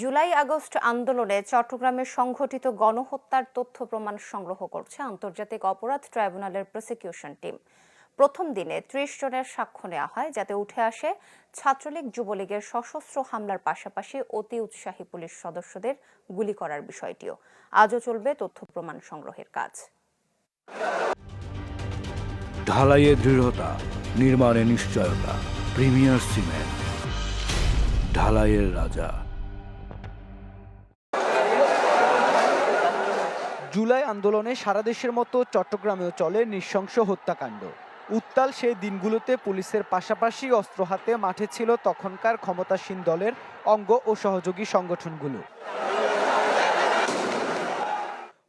July August আন্দোলনে চট্টগ্রামে সংঘটিত গণহত্যার তথ্য প্রমাণ সংগ্রহ করছে আন্তর্জাতিক অপরাধ ট্রাইব্যুনালের প্রসিকিউশন টিম। প্রথম দিনে ত্রিশ জনের সাক্ষ্য নেওয়া হয়, যাতে উঠে আসে ছাত্রলীগ যুবলীগের সশস্ত্র হামলার পাশাপাশি অতি উৎসাহী পুলিশ সদস্যদের গুলি করার বিষয়টিও। আজও চলবে তথ্য প্রমাণ সংগ্রহের কাজ। ঢালাইয়ে দৃঢ়তা, নির্মাণে নিশ্চয়তা, প্রিমিয়ার সিমেন্ট। ঢালাইয়ের রাজা। জুলাই আন্দোলনে সারা দেশের মতো চট্টগ্রামেও চলে নৃশংস হত্যাকাণ্ড। উত্তাল সেই দিনগুলোতে পুলিশের পাশাপাশি অস্ত্র হাতে মাঠে ছিল তখনকার ক্ষমতাসীন দলের অঙ্গ ও সহযোগী সংগঠনগুলো।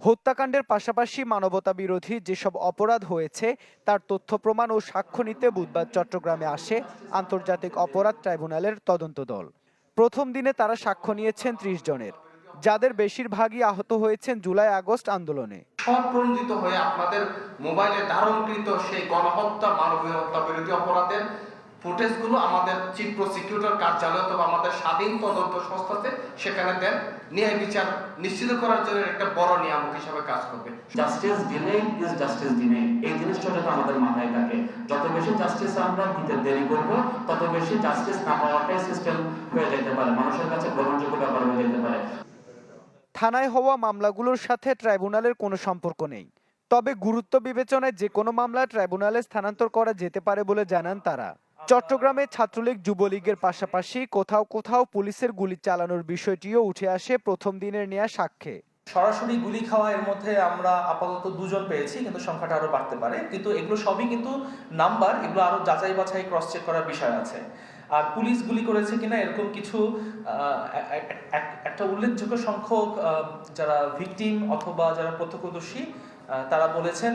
হত্যাকাণ্ডের পাশাপাশি মানবতা বিরোধী যেসব অপরাধ হয়েছে, তার তথ্য, প্রমাণ ও সাক্ষ্য নিতে বুধবার চট্টগ্রামে আসে আন্তর্জাতিক অপরাধ ট্রাইব্যুনালের তদন্ত দল। প্রথম দিনে তারা সাক্ষ্য নিয়েছেন ত্রিশ জনের। যাদের বেশিরভাগই আহত হয়েছেন জুলাই আগস্ট আন্দোলনে। স্বপ্রণোদিত হয়ে আপনাদের মোবাইলে ধারণকৃত সেই গণহত্যা মানবীয় হত্যা বিরোধী অপরাধের ফুটেজগুলো আমাদের চিফ প্রসিকিউটর কার্যালয় অথবা আমাদের স্বাধীন তদন্ত সংস্থাতে সেখানে দেন। ন্যায় বিচার নিশ্চিত করার জন্য একটা বড় নিয়ামক হিসাবে কাজ করবে। Justice delay is justice delay এই জিনিসটা যাতে আমাদের মাথায় থাকে। যত বেশি জাস্টিস আমরা দিতে দেরি করব তত বেশি জাস্টিস না পাওয়াটাই সিস্টেম হয়ে যেতে পারে। মানুষের কাছে গ্রহণযোগ্য ব্যাপার হয়ে যেতে পারে। থানায় হওয়া মামলাগুলোর সাথে ট্রাইব্যুনালের কোনো সম্পর্ক নেই। তবে গুরুত্ব বিবেচনায় যে কোনো মামলা ট্রাইব্যুনালে স্থানান্তর করা যেতে পারে বলে জানান তারা। চট্টগ্রামে ছাত্রলীগ যুবলীগের পাশাপাশি কোথাও কোথাও পুলিশের গুলি চালানোর বিষয়টিও উঠে আসে প্রথম দিনের নেয়া সাক্ষ্যে। সরাসরি গুলি খাওয়া এর মধ্যে আমরা আপাতত দুজন পেয়েছি, কিন্তু সংখ্যাটা আরও বাড়তে পারে। কিন্তু এগুলো সবই কিন্তু নাম্বার, এগুলো আরও যাচাই বাছাই ক্রস চেক করার বিষয় আছে। আর পুলিশ গুলি করেছে কিনা এরকম কিছু একটা উল্লেখযোগ্য সংখ্যক যারা ভিকটিম অথবা যারা প্রত্যক্ষদর্শী তারা বলেছেন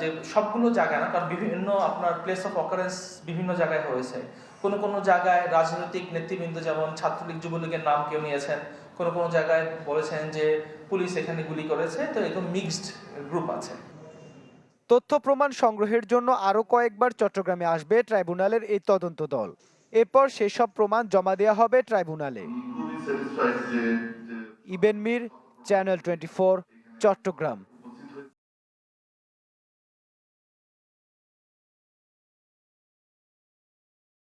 যে সবগুলো জায়গায় না, কারণ বিভিন্ন আপনার প্লেস অফ অকারেন্স বিভিন্ন জায়গায় হয়েছে। কোনো কোনো জায়গায় রাজনৈতিক নেতৃবৃন্দ যেমন ছাত্রলীগ, যুবলীগের নাম কেউ নিয়েছেন, কোনো কোনো জায়গায় বলেছেন যে পুলিশ এখানে গুলি করেছে, তো এরকম মিক্সড গ্রুপ আছে। তথ্য প্রমাণ সংগ্রহের জন্য আরও কয়েকবার চট্টগ্রামে আসবে ট্রাইব্যুনালের এই তদন্ত দল। এরপর সেসব প্রমাণ জমা দেওয়া হবে ট্রাইব্যুনালে। Iben Mir channel twenty Chattogram.